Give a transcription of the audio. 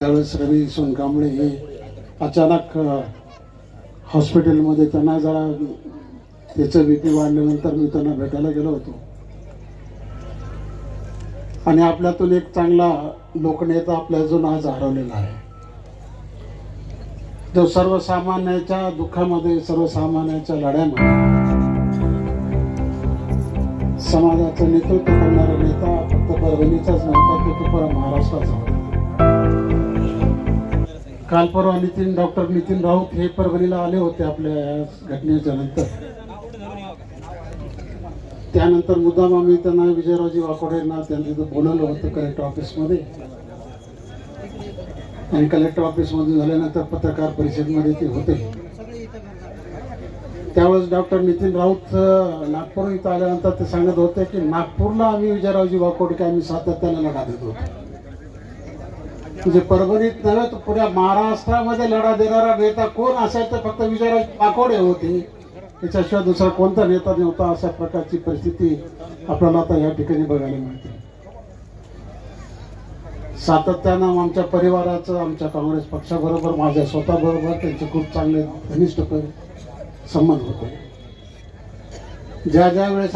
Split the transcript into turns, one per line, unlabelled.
त्यावेळेस रवी सोनकांबळे हे अचानक हॉस्पिटलमध्ये त्यांना जरा त्याचं बी पी वाढल्यानंतर मी त्यांना भेटायला गेलो होतो. आणि आपल्यातून एक चांगला लोकनेता आपल्या अजून आज हरवलेला आहे. जो सर्वसामान्याच्या दुःखामध्ये सर्वसामान्याच्या लढ्यामध्ये समाजाचं नेतृत्व करणारा नेता फक्त परभणीचाच नव्हता तो तो महाराष्ट्राचा होता. काल परवा नितीन डॉक्टर नितीन राऊत हे परभणीला आले होते आपल्या घटनेच्या नंतर. त्यानंतर मुद्दाम आम्ही त्यांना विजयरावजी वाकोडेंना त्यांनी तिथं बोलवलं होतं कलेक्टर ऑफिसमध्ये आणि कलेक्टर ऑफिसमध्ये झाल्यानंतर पत्रकार परिषदेमध्ये ते होते. त्यावेळेस डॉक्टर नितीन राऊत नागपूर इथं आल्यानंतर ते सांगत होते की नागपूरला आम्ही विजयरावजी वाकोडे आम्ही सातत्याने लढा देत होतो. म्हणजे परभणीत नव्हे तर पुऱ्या महाराष्ट्रामध्ये लढा देणारा नेता कोण असेल तर फक्त विजयराव पाकोडे होते. त्याच्याशिवाय दुसरा कोणता नेता नव्हता अशा प्रकारची परिस्थिती आपल्याला आता या ठिकाणी बघायला मिळते. सातत्यानं आमच्या परिवाराचं आमच्या काँग्रेस पक्षाबरोबर माझ्या स्वतःबरोबर त्यांचे खूप चांगले घनिष्ठ संबंध होते. ज्या ज्या वेळेस